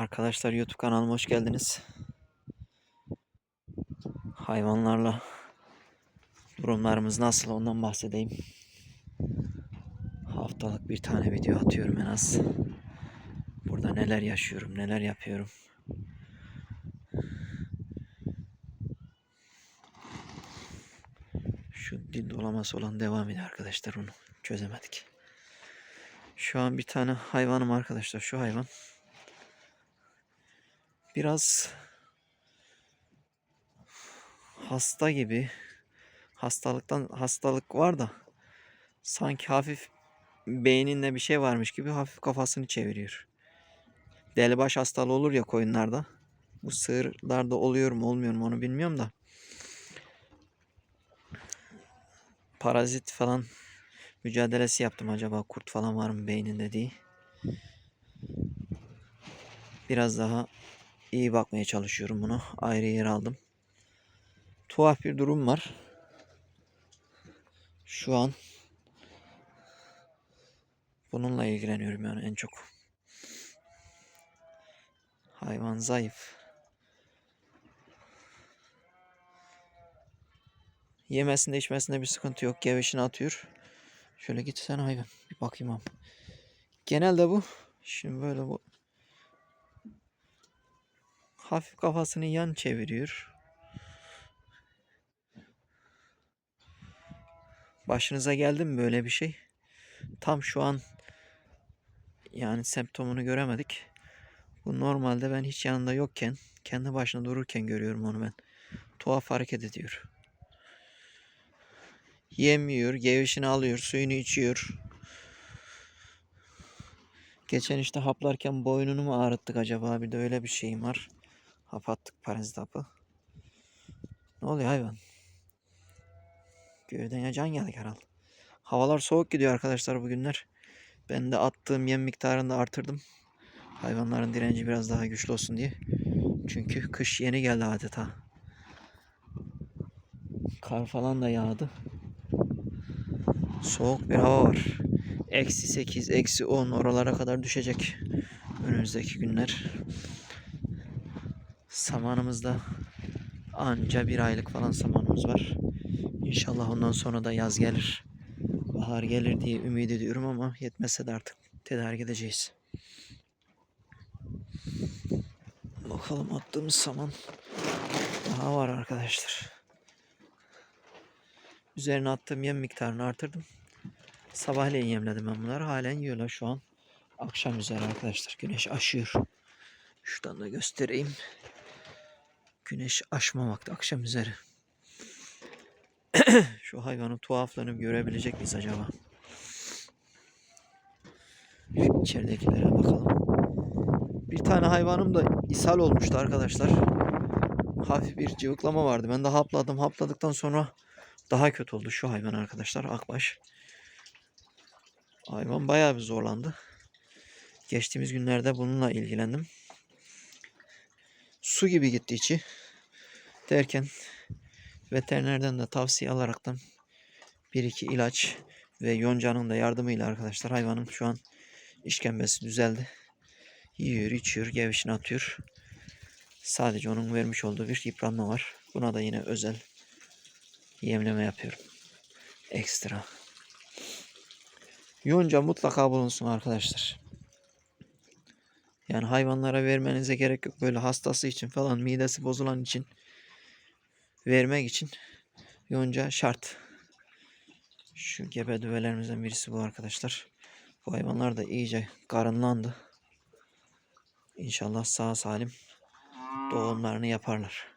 Arkadaşlar YouTube kanalıma hoş geldiniz. Hayvanlarla durumlarımız nasıl ondan bahsedeyim. Haftalık bir tane video atıyorum en az. Burada neler yaşıyorum, neler yapıyorum. Şu dil dolaması olan devam ediyor arkadaşlar onu çözemedik. Şu an bir tane hayvanım arkadaşlar. Şu hayvan biraz hasta gibi hastalıktan hastalık var da sanki hafif beyninde bir şey varmış gibi hafif kafasını çeviriyor. Delibaş hastalığı olur ya koyunlarda. Bu sığırlarda oluyor mu olmuyor mu onu bilmiyorum da. Parazit falan mücadelesi yaptım acaba kurt falan var mı beyninde diye. Biraz daha iyi bakmaya çalışıyorum bunu. Ayrı yer aldım. Tuhaf bir durum var. Şu an bununla ilgileniyorum yani en çok. Hayvan zayıf. Yemesinde içmesinde bir sıkıntı yok. Geveşini atıyor. Şöyle git sen hayvan. Bir bakayım abi. Genelde bu. Şimdi böyle bu. Hafif kafasını yan çeviriyor. Başınıza geldi mi böyle bir şey? Tam şu an yani semptomunu göremedik. Bu normalde ben hiç yanında yokken, kendi başına dururken görüyorum onu ben. Tuhaf hareket ediyor. Yemiyor, gevişini alıyor, suyunu içiyor. Geçen işte haplarken boynunu mu ağrıttık acaba? Bir de öyle bir şeyim var. Hap attık parazit. Ne oluyor hayvan? Gövdene can geldik herhalde. Havalar soğuk gidiyor arkadaşlar bugünler. Ben de attığım yem miktarını da artırdım. Hayvanların direnci biraz daha güçlü olsun diye. Çünkü kış yeni geldi adeta. Kar falan da yağdı. Soğuk bir hava var. Eksi 8, eksi 10 oralara kadar düşecek. Önümüzdeki günler. Samanımızda anca bir aylık falan samanımız var. İnşallah ondan sonra da yaz gelir. Bahar gelir diye ümit ediyorum ama yetmezse de artık tedarik edeceğiz. Bakalım attığımız saman daha var arkadaşlar. Üzerine attığım yem miktarını artırdım. Sabahleyin yemledim ben bunları. Halen yiyorlar şu an. Akşam üzeri arkadaşlar. Güneş aşıyor. Şuradan da göstereyim. Güneş aşmamakta akşam üzeri. Şu hayvanın tuhaflığını görebilecek miyiz acaba? Şu içeridekilere bakalım. Bir tane hayvanım da ishal olmuştu arkadaşlar. Hafif bir cıvıklama vardı. Ben de hapladım. Hapladıktan sonra daha kötü oldu şu hayvan arkadaşlar. Akbaş. Hayvan bayağı bir zorlandı. Geçtiğimiz günlerde bununla ilgilendim. Su gibi gitti içi. Derken veterinerden de tavsiye alaraktan bir iki ilaç ve yoncanın da yardımıyla arkadaşlar hayvanın şu an işkembesi düzeldi. Yiyor, içiyor, gevşini atıyor. Sadece onun vermiş olduğu bir yıpranma var. Buna da yine özel yemleme yapıyorum. Ekstra. Yonca mutlaka bulunsun arkadaşlar. Yani hayvanlara vermenize gerek yok. Böyle hastası için falan midesi bozulan için vermek için yonca şart. Şu gebe düvelerimizden birisi bu arkadaşlar. Bu hayvanlar da iyice karınlandı. İnşallah sağ salim doğumlarını yaparlar.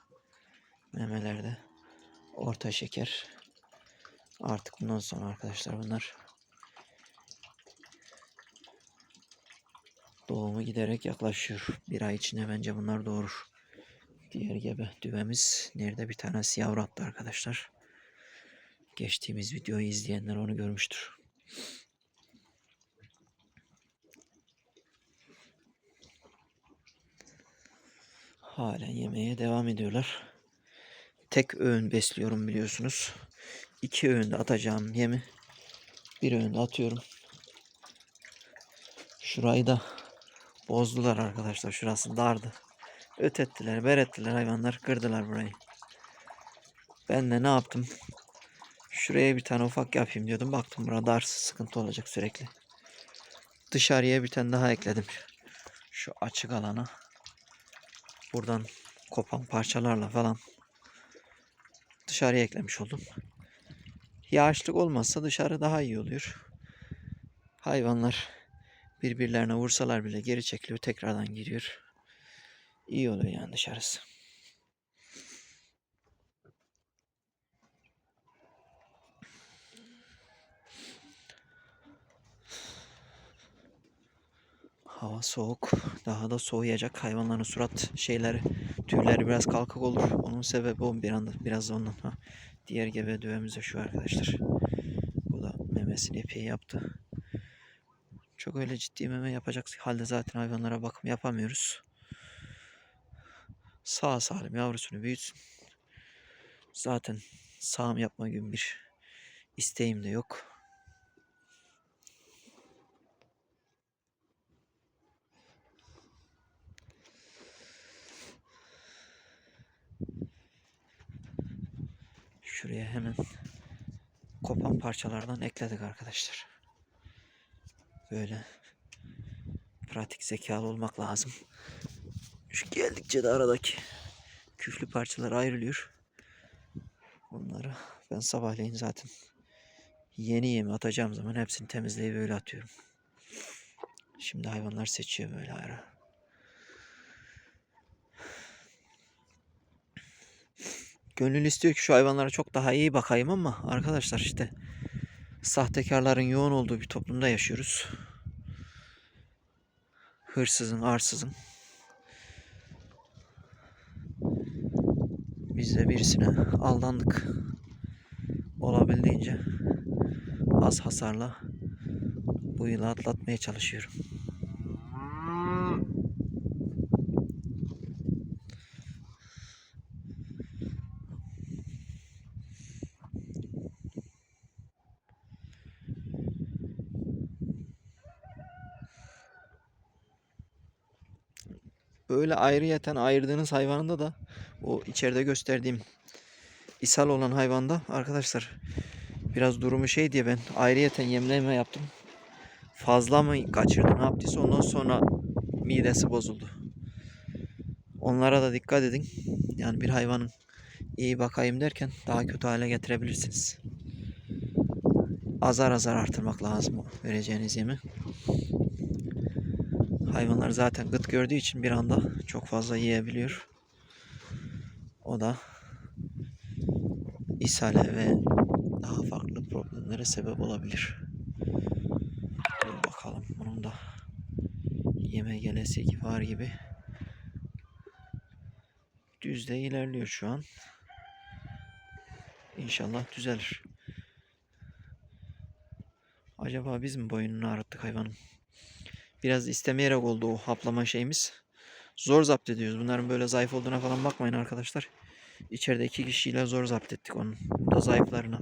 Memelerde orta şeker. Artık bundan sonra arkadaşlar bunlar doğumu giderek yaklaşıyor. Bir ay içinde bence bunlar doğurur. Diğer gebe düvemiz nerede bir tanesi yavru attı arkadaşlar. Geçtiğimiz videoyu izleyenler onu görmüştür. Halen yemeye devam ediyorlar. Tek öğün besliyorum biliyorsunuz. İki öğünde atacağım yemi bir öğünde atıyorum. Şurayı da Bozdular arkadaşlar. Şurası dardı. Ötettiler, berettiler hayvanlar. Kırdılar burayı. Ben de ne yaptım? Şuraya bir tane ufak yapayım diyordum. Baktım burada dar sıkıntı olacak sürekli. Dışarıya bir tane daha ekledim. Şu açık alana. Buradan kopan parçalarla falan dışarıya eklemiş oldum. Yağışlık olmazsa dışarı daha iyi oluyor. Hayvanlar birbirlerine vursalar bile geri çekiliyor tekrardan giriyor. İyi oluyor yani dışarısı. Hava soğuk. Daha da soğuyacak. Hayvanların surat şeyleri, tüyleri biraz kalkık olur. Onun sebebi o bir anda. Biraz da ondan. Ha. Diğer gebe düvemiz de şu arkadaşlar. Bu da memesini epey yaptı. Çok öyle ciddi meme yapacak halde zaten hayvanlara bakım yapamıyoruz. Sağ salim yavrusunu büyütsün. Zaten sağım yapma gibi bir isteğim de yok. Şuraya hemen kopan parçalardan ekledik arkadaşlar. Böyle pratik zekalı olmak lazım. Şu geldikçe de aradaki küflü parçalar ayrılıyor. Bunları ben sabahleyin zaten yeni yemi atacağım zaman hepsini temizleyip böyle atıyorum. Şimdi hayvanlar seçiyor böyle ara. Gönül istiyor ki şu hayvanlara çok daha iyi bakayım ama arkadaşlar işte sahtekarların yoğun olduğu bir toplumda yaşıyoruz. Hırsızın, arsızın. Biz de birisine aldandık. Olabildiğince az hasarla bu yılı atlatmaya çalışıyorum. Böyle ayrıyeten ayırdığınız hayvanında da o içeride gösterdiğim ishal olan hayvanda arkadaşlar biraz durumu şey diye ben ayrıyeten yemleme yaptım. Fazla mı kaçırdı ne yaptıysa ondan sonra midesi bozuldu. Onlara da dikkat edin. Yani bir hayvanın iyi bakayım derken daha kötü hale getirebilirsiniz. Azar azar artırmak lazım vereceğiniz yemi. Hayvanlar zaten gıt gördüğü için bir anda çok fazla yiyebiliyor. O da ishale ve daha farklı problemlere sebep olabilir. Dur bakalım bunun da yeme gelesi var gibi. Düzde ilerliyor şu an. İnşallah düzelir. Acaba biz mi boynunu ağrıttık hayvanın? Biraz istemeyerek oldu o haplama şeyimiz. Zor zapt ediyoruz. Bunların böyle zayıf olduğuna falan bakmayın arkadaşlar. İçeride iki kişiyle zor zapt ettik onun. Da zayıflarına.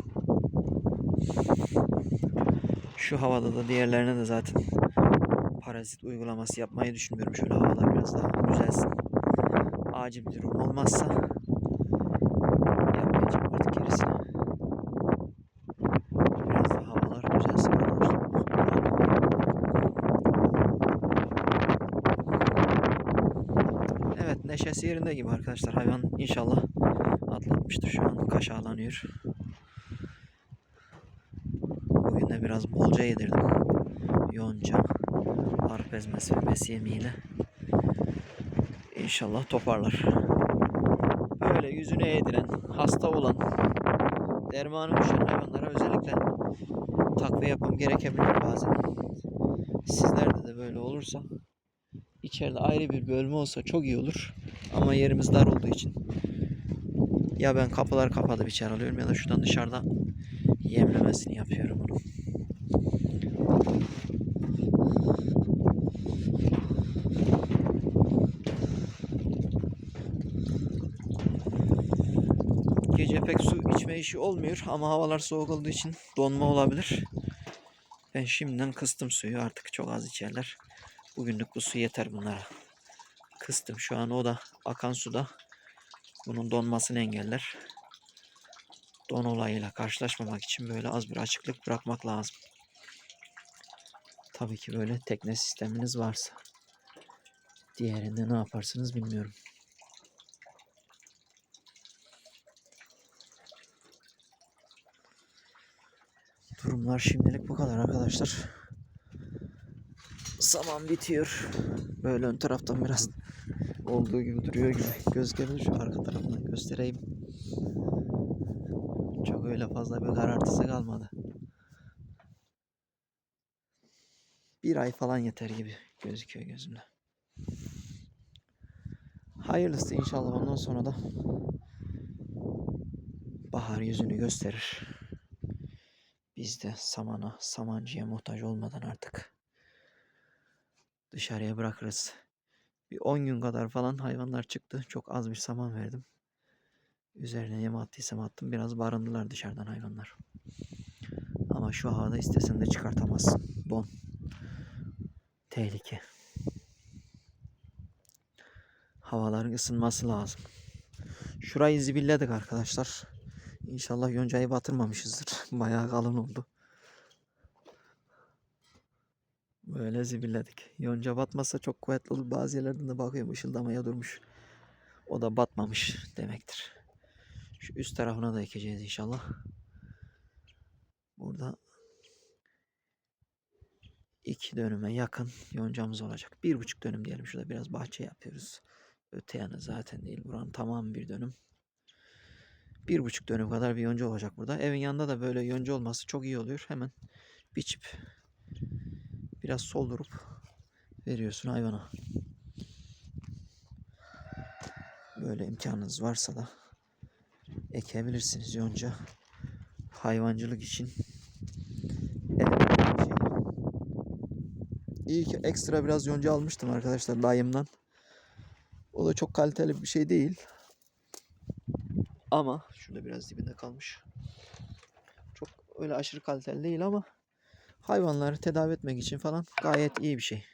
Şu havada da diğerlerine de zaten parazit uygulaması yapmayı düşünmüyorum. Şöyle havalar biraz daha düzelsin. Acil bir durum olmazsa yapmayacağım artık gerisini. Biraz da havalar düzelsin arkadaşlar. Evet yerinde gibi arkadaşlar. Hayvan inşallah atlatmıştır. Şu an kaş ağlanıyor. Bugün de biraz bolca yedirdim. Yonca, arpa ezmesi ve besi yemiyle. İnşallah toparlar. Böyle yüzüne yediren, hasta olan, dermanı düşen hayvanlara özellikle takviye yapmam gerekebilir bazen. Sizlerde de böyle olursa içeride ayrı bir bölme olsa çok iyi olur. Ama yerimiz dar olduğu için ya ben kapılar kapalı içeri alıyorum ya da şuradan dışarıda yemlemesini yapıyorum onu. Gece pek su içme işi olmuyor ama havalar soğuk olduğu için donma olabilir. Ben şimdiden kıstım suyu artık çok az içerler. Bugünlük bu su yeter bunlara. Kıstım şu an o da akan suda bunun donmasını engeller. Don olayıyla karşılaşmamak için böyle az bir açıklık bırakmak lazım. Tabii ki böyle tekne sisteminiz varsa. Diğerinde ne yaparsınız bilmiyorum. Durumlar şimdilik bu kadar arkadaşlar. Saman bitiyor. Böyle ön taraftan biraz olduğu gibi duruyor gibi gözükebilir. Şu arka tarafından göstereyim. Çok öyle fazla bir karartısı kalmadı. Bir ay falan yeter gibi gözüküyor gözümde. Hayırlısı inşallah ondan sonra da bahar yüzünü gösterir. Biz de samana, samancıya muhtaç olmadan artık dışarıya bırakırız. Bir 10 gün kadar falan hayvanlar çıktı. Çok az bir saman verdim. Üzerine yem attıysam attım. Biraz barındılar dışarıdan hayvanlar. Ama şu havada istesen de çıkartamazsın. Don. Tehlike. Havaların ısınması lazım. Şurayı zibilledik arkadaşlar. İnşallah yoncayı batırmamışızdır. Bayağı kalın oldu. Böyle zibilledik. Yonca batmasa çok kuvvetli olur. Bazı yerlerden de bakıyorum ışıldamaya durmuş. O da batmamış demektir. Şu üst tarafına da ekeceğiz inşallah. Burada iki dönüme yakın yoncamız olacak. Bir buçuk dönüm diyelim. Şurada biraz bahçe yapıyoruz. Öte yanı zaten değil. Buranın tamamı bir dönüm. Bir buçuk dönüm kadar bir yonca olacak burada. Evin yanında da böyle yonca olması çok iyi oluyor. Hemen biçip biraz soldurup veriyorsun hayvana. Böyle imkanınız varsa da ekebilirsiniz yonca. Hayvancılık için şey. İyi ki ekstra biraz yonca almıştım arkadaşlar dayımdan. O da çok kaliteli bir şey değil. Ama şurada biraz dibinde kalmış. Çok öyle aşırı kaliteli değil ama hayvanları tedavi etmek için falan gayet iyi bir şey.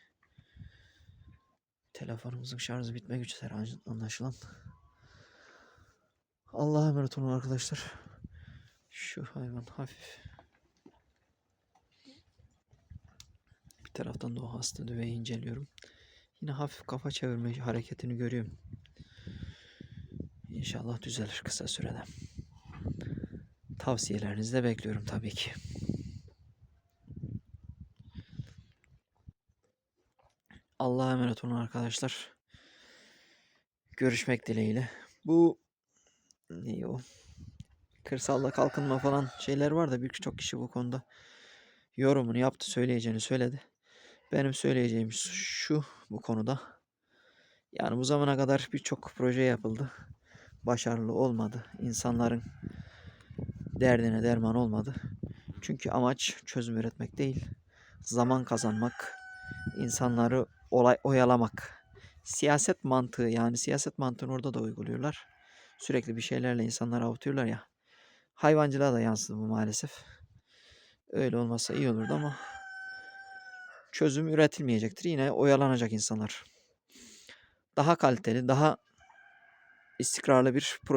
Telefonumuzun şarjı bitmek üzere anlaşılan. Allah'a emanet olun arkadaşlar. Şu hayvan hafif. Bir taraftan da o hasta düveyi inceliyorum. Yine hafif kafa çevirme hareketini görüyorum. İnşallah düzelir kısa sürede. Tavsiyelerinizi de bekliyorum tabii ki. Allah'a emanet olun arkadaşlar. Görüşmek dileğiyle. Bu ne o? Kırsalda kalkınma falan şeyler var da birçok kişi bu konuda yorumunu yaptı, söyleyeceğini söyledi. Benim söyleyeceğim şu bu konuda. Yani bu zamana kadar birçok proje yapıldı. Başarılı olmadı. İnsanların derdine derman olmadı. Çünkü amaç çözüm üretmek değil. Zaman kazanmak, insanları olay oyalamak. Siyaset mantığı yani siyaset mantığını orada da uyguluyorlar. Sürekli bir şeylerle insanları avutuyorlar ya. Hayvancılığa da yansıdı bu maalesef. Öyle olmasa iyi olurdu ama çözüm üretilmeyecektir. Yine oyalanacak insanlar. Daha kaliteli, daha istikrarlı bir proje